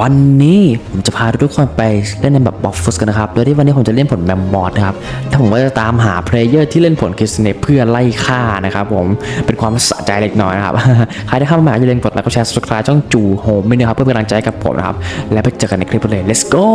วันนี้ผมจะพาทุกคนไปเล่นในแบบบ็อกฟุสกันนะครับ โดยที่วันนี้ผมจะเล่นผลแบมมอดนะครับถ้าผมก็จะตามหาเพลเยอร์ที่เล่นผลคิสเนเพื่อไล่ฆ่านะครับผม เป็นความสะใจเล็กน้อยนะครับ ใครที่เข้ามาอย่าลืมกดไลค์กดแชร์ subscribe ช่องจูโฮมด้วยนะครับ เพื่อเป็นกำลังใจกับผมนะครับ แล้วไปเจอกันในคลิปเลย let's go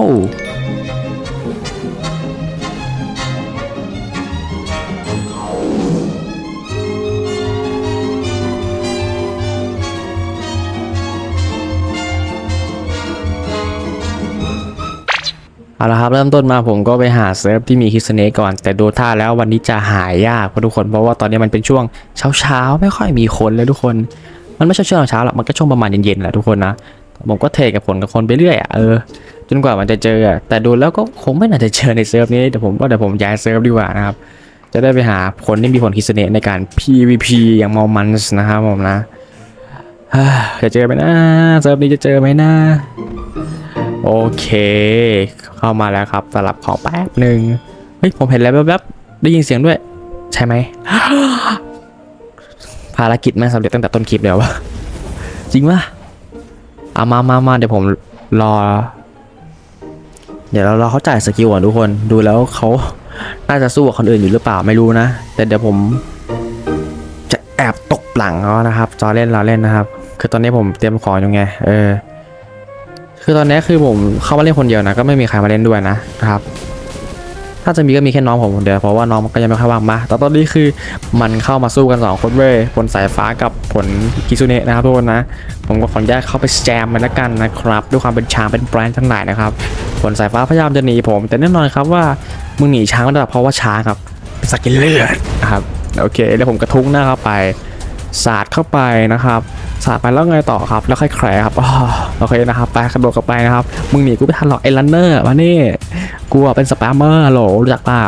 เอาละครับเริ่มต้นมาผมก็ไปหาเซิร์ฟที่มีคิสเนก่อน แต่ดูท่าแล้ววันนี้จะหายยากเพราะทุกคนเพราะว่าตอนนี้มันเป็นช่วงเช้าเช้าๆไม่ค่อยมีคนเลยทุกคน มันไม่ใช่ช่วงเช้าหรอกมันก็ช่วงประมาณเย็นๆแหละทุกคนนะผมก็เทกับผลกับคนไปเรื่อยอะเออจนกว่ามันจะเจออะแต่ดูแล้วก็คงไม่น่าจะเจอในเซิร์ฟนี้เดี๋ยวผมว่าเดี๋ยวผมย้ายเซิร์ฟดีกว่านะครับจะได้ไปหาคนที่มีผลคิสเนในการ PVP อย่างมอมันส์นะครับผมนะจะเจอไหมนะเซิร์ฟนี้จะเจอไหมนะ โอเค เข้ามาแล้วครับสลับของแป๊บหนึ่งเฮ้ยผมเห็นแล้วแวบๆได้ยินเสียงด้วย ใช่ไหมภารกิจไม่สำเร็จตั้งแต่ต้นคลิปเลยวะจริงปะเอามามามาเดี๋ยวผมรอ เดี๋ยวเรารอเขาจ่ายสกิลก่อนทุกคนดูแล้วเขาน่าจะสู้กับคนอื่นอยู่หรือเปล่าไม่รู้นะ แต่เดี๋ยวผมจะแอบตกหลังเขานะครับจอเล่นเราเล่นนะครับ คือตอนนี้ผมเตรียมของอยู่ไง เออ คือตอนนี้คือผมเข้ามาเล่นคนเดียวนะก็ไม่มีใครมาเล่นด้วยนะครับถ้าจะมีก็มีแค่น้องผมคนเดียวเพราะว่าน้องมันก็ยังไม่ค่อยว่างมาแต่ตอนนี้คือมันเข้ามาสู้กันสองคนเว้ยผลสายฟ้ากับผลกิซุเนะนะครับทุกคนนะผมก็ขออนุญาตเข้าไปแจมมันละกันนะครับด้วยความเป็นช้างเป็นแบรนด์ทั้งหลายนะครับผลสายฟ้าพยายามจะหนีผม แต่แน่นอนครับว่ามึงหนีช้างไม่ได้เพราะว่าช้างครับเป็นสกินเลือดนะครับโอเค แล้วผมกระทุ้งหน้าเข้าไป สาดเข้าไปนะครับสาดไปแล้วไงต่อครับ แล้วค่อยแคร์ครับอ๋อโอเคนะครับไปกระโดดเข้าไปนะครับมึงหนีกูไม่ทันหรอกไอ้ลันเนอร์มานี่กูอะเป็นสแปมเมอร์โหลรู้จักเปล่า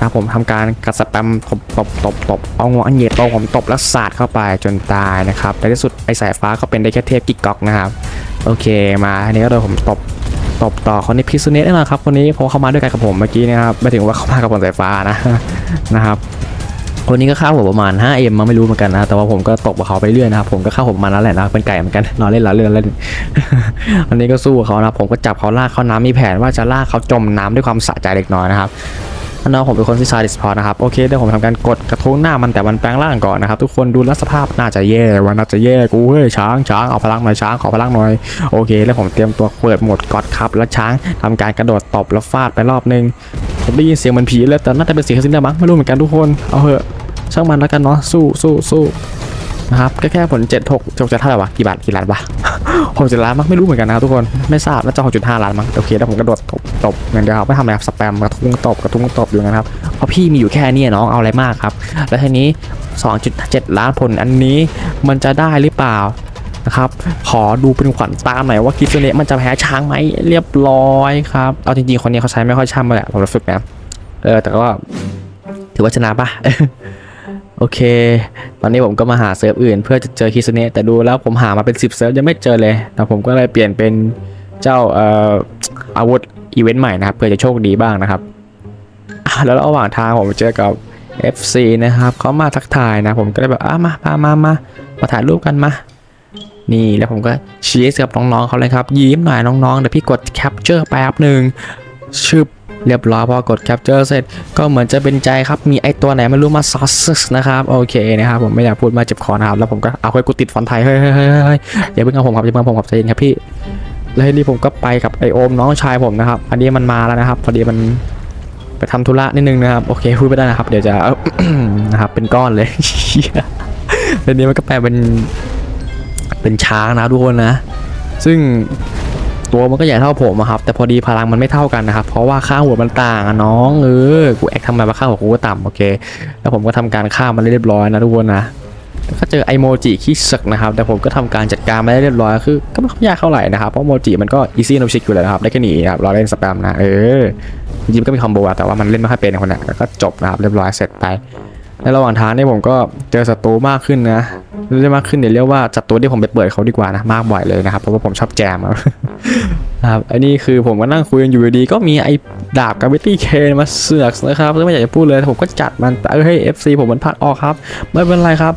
ครับผมทำการกระสแปมตบตบตบตบเอางวอันเหยียดตรงผมตบแล้วสาดเข้าไปจนตายนะครับในที่สุดไอสายฟ้าก็เป็นได้แค่เทพกิกก๊อกนะครับโอเคมาทีนี้ก็โดนผมตบตบต่อคนนี้พิซซูเนตแน่นอนครับคนนี้เพราะเขามาด้วยกันกับผมเมื่อกี้นะครับไม่ถึงว่าเขามากับผมสายฟ้านะนะครับ คนนี้ก็ค่าผมประมาณ 5M มาไม่รู้เหมือนกันนะ แต่ว่าผมก็ตกกับเขาไปเรื่อยนะครับ ผมก็ค่าผมมาณนั้นแหละนะ เป็นไก่เหมือนกันนอนเล่นล้อเล่นเล่น อันนี้ก็สู้เขานะครับผมก็จับเขาลากเขาน้ำมีแผนว่าจะลากเขาจมน้ำด้วยความสะใจเล็กน้อยนะครับอันนั้นผมเป็นคนที่ซาดิสพอร์ตนะครับ โอเคเดี๋ยวผมทำการกดกระทุ้งหน้ามันแต่มันแปลงร่างก่อนนะครับ ทุกคนดูแลวสภาพน่าจะแย่ว่าน่าจะแย่กูเฮ้ยช้างช้างเอาพลังหน่อยช้างขอพลังหน่อยโอเค แล้วผมเตรียมตัวเปิดโหมดกอดครับแล้วช้างทำการกระโดดตบแล้วฟาดไปรอบนึง ผมได้ยินเสียงเหมือนผีเลยแต่น่าจะเป็นเสียงซินดามั้งไม่รู้เหมือนกันทุกคนเอาเหอะช่างมันแล้วกันเนาะสู้สู้สู้นะครับแค่แค่ผลเจ็ดหกจกจะเท่าไหร่วะกี่บาทกี่ล้านวะหกเจ็ดล้านมั้งไม่รู้เหมือนกันนะทุกคนไม่ทราบน่าจะหกจุดห้าล้านมั้งโอเคแล้วผมกระโดดตบตบอย่างเดียวครับไม่ทำอะไรครับสแปมกระทุ้งตบกระทุ้งตบอยู่นะครับเพราะพี่มีอยู่แค่นี้น้องเอาอะไรมากครับ แล้วทีนี้ 2.7 ล้านผลอันนี้มันจะได้หรือเปล่า นะครับ ขอดูเป็นขวัญตาหน่อยว่ากิซุเนะมันจะแพ้ช้างไหมเรียบร้อยครับ เอาจริงๆ คนนี้เขาใช้ไม่ค่อยช่ำมาแหละผมรู้สึกนะเออแต่ก็ถือว่าชนะปะโอเค ตอนนี้ผมก็มาหาเซิร์ฟอื่นเพื่อจะเจอคิซุเนะแต่ดูแล้วผมหามาเป็น 10 เซิร์ฟยังไม่เจอเลย แต่ผมก็เลยเปลี่ยนเป็นเจ้าเอ่ออาวุธอีเวนต์ใหม่นะครับเพื่อจะโชคดีบ้างนะครับแล้วระหว่างทางผมเจอกับ FC นะครับเขามาทักทายนะ ผมก็เลยแบบอะมามามามามาถ่ายรูปกันมา นี่แล้วผมก็ชี้กับน้องๆเขาเลยครับ ยิ้มหน่อยน้องๆเดี๋ยวพี่กด capture แป๊บหนึ่งชึบเรียบร้อยพอกด capture เสร็จก็เหมือนจะเป็นใจครับ มีไอตัวไหนไม่รู้มา sauces นะครับโอเคนะครับผมไม่อยากพูดมาเจ็บคอนะครับแล้วผมก็เอาไว้กูติดฟอนต์ไทยเฮ้ยเฮ้ยเฮ้ยเฮ้ยอย่าเพิ่งเอาผมครับอย่าเพิ่งเอาผมครับใจเย็นครับพี่ แล้วทีนี้ผมก็ไปกับไอโอมน้องชายผมนะครับ อันนี้มันมาแล้วนะครับ พอดีมันไปทำธุระนิดนึงนะครับโอเคพูดไม่ได้นะครับ เดี๋ยวจะนะครับเป็นก้อนเลยเดี๋ยวนี้มันก็แปลเป็น เป็นช้างนะทุกคนนะ ซึ่งตัวมันก็ใหญ่เท่าผมอะครับ แต่พอดีพลังมันไม่เท่ากันนะครับ เพราะว่าค่าหัวมันต่างอะน้องเออกูแอคทำไมว่าค่าหัวกูก็ต่ำโอเค แล้วผมก็ทำการฆ่ามันเรียบร้อยนะทุกคนนะแล้วก็เจอไอโมจิขี้ศึกนะครับ แต่ผมก็ทำการจัดการมาได้เรียบร้อยคือ ก็ไม่ยากเท่าไหร่นะครับ เพราะโมจิมันก็อีซี่โนชิกอยู่แล้วนะครับ ได้แค่นี้ครับเราเล่นสแปมนะเออจริงๆมันก็มีคอมโบอะแต่ว่ามันเล่นไม่ค่อยเป็นคนน่ะก็จบนะครับเรียบร้อยเสร็จไป ในระหว่างทางนี่ผมก็เจอศัตรูมากขึ้นนะเรียกมากขึ้นเดี๋ยวเรียกว่าศัตรูที่ผมไปเปิดเขาดีกว่านะมากบ่อยเลยนะครับเพราะว่าผมชอบแจมครับอันนี้คือผมก็นั่งคุยกันอยู่ดีก็มีไอ้ ดาบกับวิตี้เคนมาเสือกนะครับซึ่งไม่อยากจะพูดเลยแต่ผมก็จัดมันแต่เออให้ FC ผมมันพลาดออกครับ ไม่เป็นไรครับ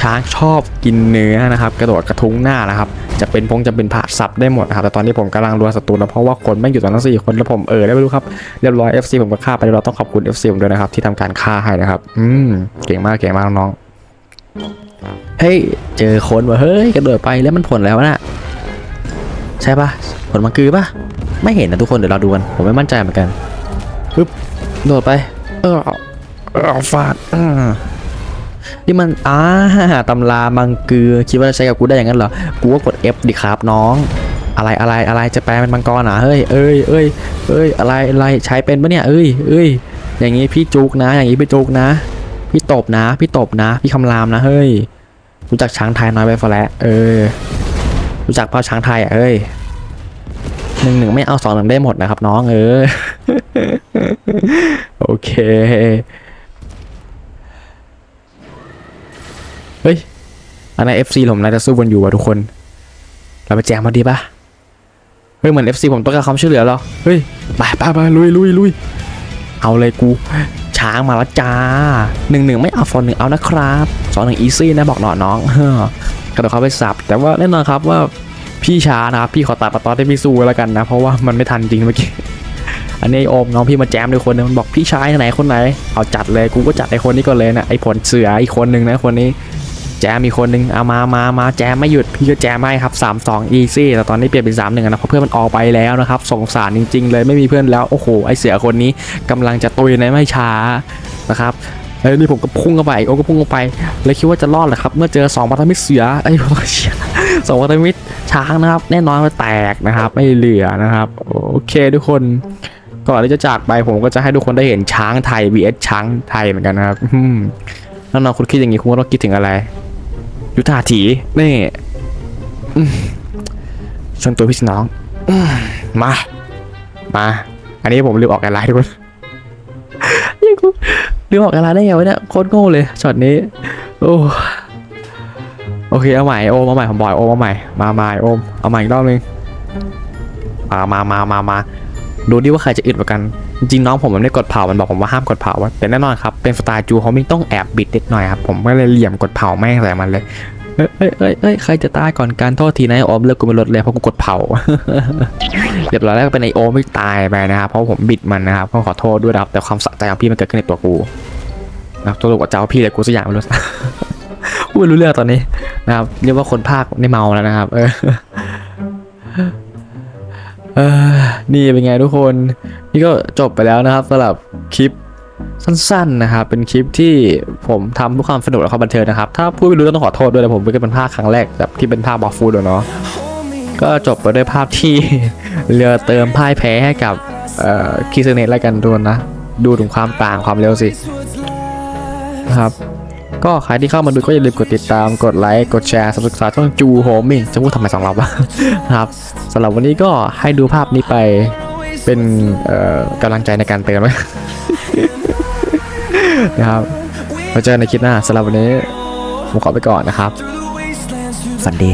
ช้างชอบกินเนื้อนะครับ กระโดดกระทุ้งหน้านะครับ จะเป็นพงจะเป็นผ่าสับได้หมดนะครับ แต่ตอนนี้ผมกำลังรัวศัตรูนะเพราะว่าคนไม่อยู่ตอนนั้นสี่คนแล้วผมเออได้ไม่รู้ครับ เรียบร้อย FC ผมก็ฆ่าไปเรียบร้อยต้องขอบคุณ FC ผมด้วยนะครับที่ทำการฆ่าให้นะครับ อืมเก่งมากเก่งมากน้องเฮ้ยเจอคนว่ะเฮ้ยกระโดดไปแล้วมันผลแล้วนะใช่ปะผลมังคือปะ ไม่เห็นนะทุกคนเดี๋ยวเราดูกัน ผมไม่มั่นใจเหมือนกันปึ๊บโดดไป เออเออฟาดอ่านี่มันอ่าตำรามังกือคิดว่าจะใช้กับกูได้อย่างนั้นเหรอ กูก็กด F ดิครับน้อง อะไรอะไรอะไรจะแปลเป็นมังกรเหรอะเฮ้ยเอ้ยเอ้ยเอ้ยอะไรอะไรใช้เป็นปะเนี่ยเอ้ยเอ้ยอย่างงี้พี่จุกนะ อย่างงี้พี่จุกนะ พี่ตบนะ พี่ตบนะ พี่คำรามนะเฮ้ยรู้จักช้างไทยน้อยไปฟะแล้วเออ รู้จักเปล่าช้างไทยอะเอ้ย หนึ่งหนึ่งไม่เอาสองหนึ่งได้หมดนะครับ น้องเออ โอเค เฮ้ย อันนั้น FC ผมน่าจะสู้บนอยู่ว่ะทุกคน เราไปแจมมาดีปะเฮ้ย เหมือน FC ผมต้องการความช่วยเหลือเรา เฮ้ย ไปไปไปลุยลุยลุยเอาเลยกู ช้างมาแล้วจ้าหนึ่งหนึ่งไม่เอาฟอนหนึ่งเอานะครับสองหนึ่งอีซี่นะบอกหน่อน้องกระโดดเข้าไปสับ แต่ว่าแน่นอนครับว่า พี่ช้านะครับพี่ขอตัดปะตอนให้พี่สู้แล้วกันนะ เพราะว่ามันไม่ทันจริงเมื่อกี้อันนี้โอมน้องพี่มาแจมด้วยคนนึงมันบอกพี่ชายไหนคนไหนเอาจัดเลยกูก็จัดไอคนนี้ก่อนเลยนะไอผลเสืออีกคนหนึ่งนะคนนี้แจมมีคนหนึ่งเอามามามาแจมไม่หยุดพี่ก็แจมให้ครับ3 2 easy แต่ตอนนี้เปลี่ยนเป็น3 1นะเพราะเพื่อนมันออกไปแล้วนะครับสงสารจริง ๆ เลยไม่มีเพื่อนแล้วโอ้โหไอเสือคนนี้กำลังจะตุยในไม่ช้านะครับเอ้นี่ผมก็พุ่งเข้าไปโอ้ก็พุ่งเข้าไปเลยคิดว่าจะรอดแหละครับเมื่อเจอ2พันธมิตรเสือไอ้เชี่ยสองพันธมิตร ช้างนะครับ แน่นอนว่าแตกนะครับ ไม่เหลือนะครับ โอเคทุกคนก่อนที่จะจากไปผมก็จะให้ทุกคนได้เห็นช้างไทย vs ช้างไทยเหมือนกันนะครับแน่นอนคุณคิดอย่างนี้คุณก็ต้องคิดถึงอะไร ยุทธาถีนี่ชนตัวพี่น้องมา มา อันนี้ผมลืมออกแอนไลน์ทุกคนลืมออกแอนไลน์ได้ไงวะเนี่ยโคตรโง่เลยช็อตนี้ โอ้ โอเคเอาใหม่โอมเอาใหม่ผมบอยโอมเอาใหม่มาใหม่โอมเอาใหม่อีกรอบนึงมามามามามาดูดิว่าใครจะอึดกว่ากัน จริงน้องผมมันไม่กดเผา มันบอกผมว่าห้ามกดเผาอะแต่แน่นอนครับ เป็นสไตล์จูเขาไม่ต้องแอบบิดนิดหน่อยครับ ผมก็เลยเหลี่ยมกดเผาแม่งใส่มันเลย เอ้ยเอ้ยเอ้ยใครจะตายก่อนการโทษทีนะไอ้โอมเลิกกูเป็นรถเลยเพราะกูกดเผา เรียบร้อยแล้วก็เป็นไอโอมที่ตายไปนะครับเพราะผมบิดมันนะครับก็ขอโทษด้วยครับแต่ความสะใจของพี่มันเกิดขึ้นในตัวกูนะตัวลูกกับเจ้าพี่เลยกูสักอย่างไม่รู้ กูไม่รู้เรื่องตอนนี้นะครับ เรียกว่าคนภาคในเมาแล้วนะครับ เออเออนี่เป็นไงทุกคน นี่ก็จบไปแล้วนะครับสำหรับคลิปสั้นๆนะครับ เป็นคลิปที่ผมทำเพื่อความสนุกและความบันเทิงนะครับ ถ้าพูดไม่รู้ก็ต้องขอโทษด้วยนะผมก็เป็นภาคครั้งแรกแบบที่เป็นภาคบอฟฟูดเนาะก็จบไปด้วยภาพที่เรือเติมพ่ายแพ้ให้กับเอ่อคิสเนตแล้วกันดูนะ ดูถึงความต่างความเร็วสินะครับ ก็ใครที่เข้ามาดูก็อย่าลืมกดติดตาม กดไลค์ กดแชร์สับสไครต์ช่องจูโฮมิงจะพูดทำไมสองรอบวะนะครับสำหรับวันนี้ก็ให้ดูภาพนี้ไปเป็นเอ่อกำลังใจในการเตือนไว้นะครับมาเจอกันในคลิปหน้าสำหรับวันนี้ผมขอไปก่อนนะครับ ฝันดี